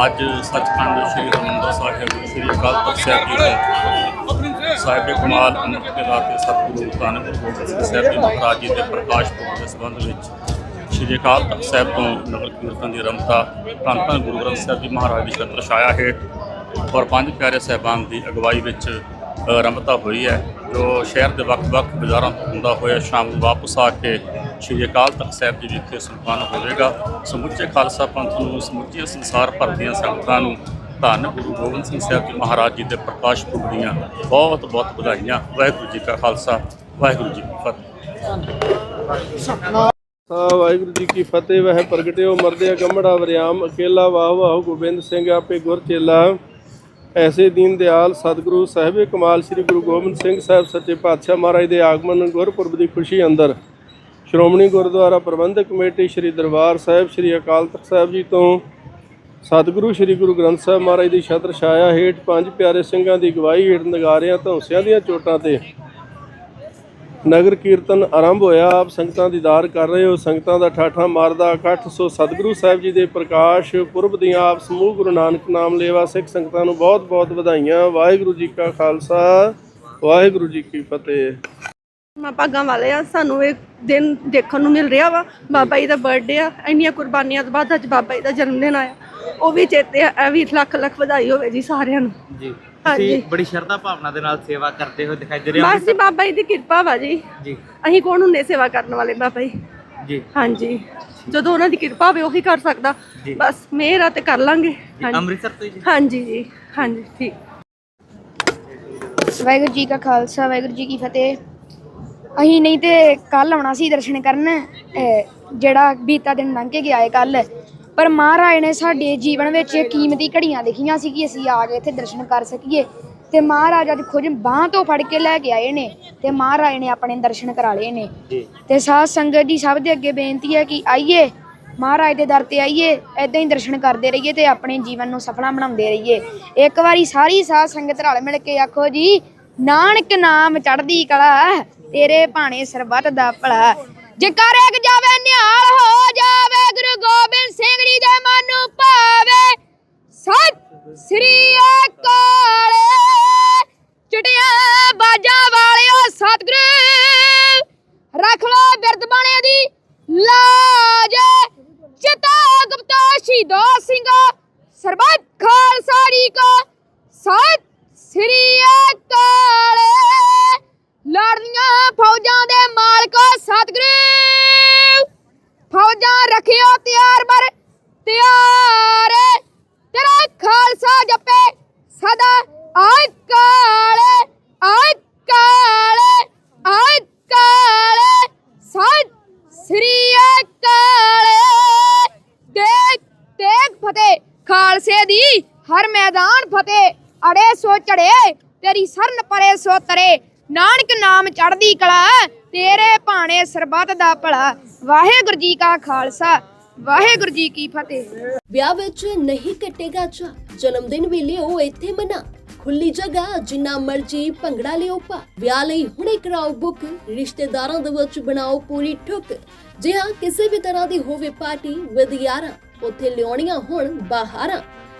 ਅੱਜ ਸੱਚਖੰਡ ਸ੍ਰੀ ਹਰਿਮੰਦਰ ਸਾਹਿਬ ਸ੍ਰੀ ਅਕਾਲ ਤਖਤ ਸਾਹਿਬ ਜੀ ਦੇ ਸਾਹਿਬ ਦੇ ਕਮਾਲ ਅੰਮ੍ਰਿਤ ਦੇ ਰਾਤੇ ਸਤਿਗੁਰੂ ਧੰਨ ਗੁਰੂ ਗੋਬਿੰਦ ਸਿੰਘ ਸਾਹਿਬ ਜੀ ਮਹਾਰਾਜ ਜੀ ਦੇ ਪ੍ਰਕਾਸ਼ ਪੁਰਬ ਦੇ ਸੰਬੰਧ ਵਿੱਚ ਸ੍ਰੀ ਅਕਾਲ ਤਖਤ ਸਾਹਿਬ ਤੋਂ ਨਗਰ ਕੀਰਤਨ ਦੀ ਆਰੰਭਤਾ ਧੰਨ ਧੰਨ ਗੁਰੂ ਗ੍ਰੰਥ ਸਾਹਿਬ ਜੀ ਮਹਾਰਾਜ ਦੀ ਛਤਰ ਛਾਇਆ ਹੇਠ ਔਰ ਪੰਜ ਪਿਆਰੇ ਸਾਹਿਬਾਨ ਦੀ ਅਗਵਾਈ ਵਿੱਚ ਆਰੰਭਤਾ ਹੋਈ ਹੈ, ਜੋ ਸ਼ਹਿਰ ਦੇ ਵੱਖ-ਵੱਖ ਬਾਜ਼ਾਰਾਂ ਤੋਂ ਹੁੰਦਾ ਹੋਇਆ ਸ਼ਾਮ ਨੂੰ ਵਾਪਸ ਆ ਕੇ ਸ੍ਰੀ ਅਕਾਲ ਤਖਤ ਸਾਹਿਬ ਜੀ ਵਿਖੇ ਸੰਪੰਨ ਹੋਵੇਗਾ। ਸਮੁੱਚੇ ਖਾਲਸਾ ਪੰਥ ਨੂੰ ਸਮੁੱਚੇ ਸੰਸਾਰ ਭਰ ਦੀਆਂ ਸੰਗਤਾਂ ਨੂੰ ਧੰਨ ਗੁਰੂ ਗੋਬਿੰਦ ਸਿੰਘ ਸਾਹਿਬ ਜੀ ਮਹਾਰਾਜ ਜੀ ਦੇ ਪ੍ਰਕਾਸ਼ ਪੁਰਬ ਦੀਆਂ ਬਹੁਤ ਬਹੁਤ ਵਧਾਈਆਂ। ਵਾਹਿਗੁਰੂ ਜੀ ਕਾ ਖਾਲਸਾ, ਵਾਹਿਗੁਰੂ ਜੀ ਕੀ ਫਤਿਹ। ਸਾ ਵਾਹਿਗੁਰੂ ਜੀ ਕੀ ਫਤਿਹ। ਵਹਿ ਪ੍ਰਗਟਿਓ ਮਰਦਿਆ ਗੰਮੜਾ ਵਰਿਆਮ, ਅਕੇਲਾ ਵਾਹ ਵਾਹ ਗੋਬਿੰਦ ਸਿੰਘ ਆਪੇ ਗੁਰ ਚੇਲਾ। ਐਸੇ ਦੀਨ ਦਿਆਲ ਸਤਿਗੁਰੂ ਸਾਹਿਬੇ ਕਮਾਲ, ਸ੍ਰੀ ਗੁਰੂ ਗੋਬਿੰਦ ਸਿੰਘ ਸਾਹਿਬ ਸੱਚੇ ਪਾਤਸ਼ਾਹ ਮਹਾਰਾਜ ਦੇ ਆਗਮਨ ਗੁਰਪੁਰਬ ਦੀ ਖੁਸ਼ੀ ਅੰਦਰ। ਸ਼੍ਰੋਮਣੀ ਗੁਰਦੁਆਰਾ ਪ੍ਰਬੰਧਕ ਕਮੇਟੀ ਸ੍ਰੀ ਦਰਬਾਰ ਸਾਹਿਬ, ਸ੍ਰੀ ਅਕਾਲ ਤਖਤ ਸਾਹਿਬ ਜੀ ਤੋਂ ਸਤਿਗੁਰੂ ਸ੍ਰੀ ਗੁਰੂ ਗ੍ਰੰਥ ਸਾਹਿਬ ਮਹਾਰਾਜ ਦੀ ਛਤਰ ਛਾਇਆ ਹੇਠ ਪੰਜ ਪਿਆਰੇ ਸਿੰਘਾਂ ਦੀ ਅਗਵਾਈ ਹੇਠ ਨਗਾਰਿਆਂ, ਧੌਂਸਿਆਂ ਦੀਆਂ ਚੋਟਾਂ ਤੇ ਨਗਰ ਕੀਰਤਨ ਆਰੰਭ ਹੋਇਆ। ਆਪ ਸੰਗਤਾਂ ਦੀਦਾਰ ਕਰ ਰਹੇ ਹੋ। ਸੰਗਤਾਂ ਦਾ ਠਾਠਾ ਮਾਰਦਾ ਇਕੱਠ। ਸੋ ਸਤਿਗੁਰੂ ਸਾਹਿਬ ਜੀ ਦੇ ਪ੍ਰਕਾਸ਼ ਪੁਰਬ ਦੀਆਂ ਆਪ ਸਮੂਹ ਗੁਰੂ ਨਾਨਕ ਨਾਮ ਲੇਵਾ ਸਿੱਖ ਸੰਗਤਾਂ ਨੂੰ ਬਹੁਤ ਬਹੁਤ ਵਧਾਈਆਂ। ਵਾਹਿਗੁਰੂ ਜੀ ਕਾ ਖਾਲਸਾ, ਵਾਹਿਗੁਰੂ ਜੀ ਕੀ ਫਤਿਹ। ਮਾ ਭਾਗਾਂ ਵਾਲੇ ਆ ਸਾਨੂੰ ਇਹ ਦਿਨ ਦੇਖਣ ਨੂੰ ਮਿਲ ਰਿਹਾ ਵਾ। ਬਾਬਾ ਜੀ ਦਾ ਬਰਥਡੇ ਆ ਇੰਨੀਆਂ ਕੁਰਬਾਨੀਆਂ ਤੋਂ ਬਾਅਦ ਅੱਜ ਬਾਬਾ ਜੀ ਦਾ ਜਨਮ ਦਿਨ ਆਇਆ। ਉਹ ਵੀ ਚੇਤੇ ਆ ਇਹ ਵੀ ਲੱਖ ਲੱਖ ਵਧਾਈ ਹੋਵੇ ਜੀ ਸਾਰਿਆਂ ਨੂੰ। ਜੀ ਹਾਂਜੀ। ਬੜੀ ਸ਼ਰਧਾ ਭਾਵਨਾ ਦੇ ਨਾਲ ਸੇਵਾ ਕਰਦੇ ਹੋ ਦਿਖਾਈ ਦੇ ਰਹੇ ਹੋ। ਬਸ ਜੀ ਬਾਬਾ ਜੀ ਦੀ ਕਿਰਪਾ ਵਾ ਜੀ। ਜੀ। ਅਸੀਂ ਕੌਣ ਹੁੰਦੇ ਸੇਵਾ ਕਰਨ ਵਾਲੇ ਬਾਬਾ ਜੀ? ਜੀ। ਹਾਂਜੀ। ਜਦੋਂ ਉਹਨਾਂ ਦੀ ਕਿਰਪਾ ਹੋਵੇ ਉਹੀ ਕਰ ਸਕਦਾ। ਜੀ। ਬਸ ਮਿਹਰ ਆ ਤੇ ਕਰ ਲਾਂਗੇ। ਜੀ, ਹਾਂਜੀ। ਅੰਮ੍ਰਿਤਸਰ ਤੋਂ ਹੀ ਜੀ। ਹਾਂਜੀ ਜੀ ਹਾਂਜੀ ਠੀਕ। ਵਾਹਿਗੁਰੂ ਜੀ ਕਾ ਖਾਲਸਾ ਵਾਹਿਗੁਰੂ ਜੀ ਕੀ ਫਤਿਹ। ਅਸੀਂ ਨਹੀਂ ਤੇ ਕੱਲ ਆਉਣਾ ਸੀ ਦਰਸ਼ਨ ਕਰਨ ਅਹ ਜਿਹੜਾ ਬੀਤਾ ਦਿਨ ਲੰਘ ਕੇ ਗਿਆ ਹੈ ਕੱਲ ਪਰ ਮਹਾਰਾਜ ਨੇ ਸਾਡੇ ਜੀਵਨ ਵਿੱਚ ਕੀਮਤੀ ਘੜੀਆਂ ਲਿਖੀਆਂ ਸੀ ਕਿ ਅਸੀਂ ਆ ਕੇ ਇੱਥੇ ਦਰਸ਼ਨ ਕਰ ਸਕੀਏ। ਤੇ ਮਹਾਰਾਜ ਅੱਜ ਖੁਦ ਬਾਹ ਤੋਂ ਫੜ ਕੇ ਲੈ ਕੇ ਆਏ ਨੇ ਤੇ ਮਹਾਰਾਜ ਨੇ ਆਪਣੇ ਦਰਸ਼ਨ ਕਰਾ ਲਏ ਨੇ। ਜੀ। ਤੇ ਸਾਧ ਸੰਗਤ ਦੀ ਸਭ ਦੇ ਅੱਗੇ ਬੇਨਤੀ ਹੈ ਕਿ ਆਈਏ ਮਹਾਰਾਜ ਦੇ ਦਰ ਤੇ ਆਈਏ ਐਦਾਂ ਹੀ ਦਰਸ਼ਨ ਕਰਦੇ ਰਹੀਏ ਤੇ ਆਪਣੇ ਜੀਵਨ ਨੂੰ ਸਫਲਾ ਬਣਾਉਂਦੇ ਰਹੀਏ। ਇੱਕ ਵਾਰੀ ਸਾਰੀ ਸਾਧ ਸੰਗਤ ਰਲ ਮਿਲ ਕੇ ਆਖੋ ਜੀ ਨਾਨਕ ਨਾਮ ਚੜ੍ਹਦੀ ਕਲਾ। ਤੇਰੇ ਭਾਣੇ ਸਰਬੱਤ ਦਾ ਭਲਾ। ਜਕਾਰੇ ਕ ਜਾਵੇ ਨਿਹਾਲ ਹੋ ਜਾਵੇ, ਗੁਰੂ ਗੋਬਿੰਦ ਸਿੰਘ ਜੀ ਦੇ ਮਨ ਨੂੰ ਭਾਵੇ, ਸਤਿ ਸ੍ਰੀ ਅਕਾਲ। ਚਟਿਆ ਬਾਜਾਂ ਵਾਲਿਓ, ਸਤਿਗੁਰੂ ਰੱਖ ਲੋ ਬਿਰਦ ਬਾਣੇ ਦੀ ਲਾਜ ਚਿਤਾ ਗੁਪਤਾ ਸ਼ਹੀਦੋ ਸਿੰਘ ਸਰਬੱਤ ਖਾਲਸਾ ਜੀ ਕੋ ਸਤਿ ਸ੍ਰੀ ਅਕਾਲ ਲੜਦੀਆਂ ਫੌਜਾਂ ਦੇ ਮਾਲਕੋ ਸਤਿਗੁਰੂ ਫੌਜਾਂ ਰੱਖਿਓ ਤਿਆਰ ਬਰ ਤਿਆਰ ਤੇਰਾ ਖਾਲਸਾ ਜਪੇ ਸਦਾ ਅਕਾਲ ਅਕਾਲ ਅਕਾਲ ਸਤਿ ਸ੍ਰੀ ਅਕਾਲ ਦੇਖ ਦੇਖ ਫਤਿਹ ਖਾਲਸੇ ਦੀ ਹਰ ਮੈਦਾਨ ਫਤਿਹ ਅੜੇ ਤੇਰੀ ਸਰਨ ਪਰੇ ਸੋ ਤਰੇ। ਨਾਨਕ ਨਾਮ ਚੜ੍ਹਦੀ ਕਲਾ, ਤੇਰੇ ਭਾਣੇ ਸਰਬੱਤ ਦਾ ਭਲਾ। ਵਾਹਿਗੁਰੂ ਜੀ ਕਾ ਖਾਲਸਾ, ਵਾਹਿਗੁਰੂ ਜੀ ਕੀ ਫਤਿਹ। ਵਿਆਹ ਵਿੱਚ ਨਹੀਂ ਕੱਟੇਗਾ ਚਾ ਜਨਮ ਦਿਨ ਵੀ ਲਿਓ ਇੱਥੇ ਮਨਾ। ਖੁੱਲੀ ਜਗ੍ਹਾ, ਜਿੰਨਾ ਮਰਜ਼ੀ ਭੰਗੜਾ ਲਿਓ ਪਾ। ਵਿਆਹ ਲਈ ਹੁਣੇ ਕਰਾਓ ਬੁੱਕ, ਰਿਸ਼ਤੇਦਾਰਾਂ ਦੇ ਵਿੱਚ ਬਣਾਓ ਪੂਰੀ ਠੁੱਕ। ਜੇ ਹਾਂ, ਕਿਸੇ ਵੀ ਤਰ੍ਹਾਂ ਦੀ ਹੋਵੇ ਪਾਰਟੀ ਵਿਦ ਯਾਰਾਂ ਉੱਥੇ ਲਿਆਉਣੀਆਂ ਹੁਣ ਬਾਹਰਾਂ।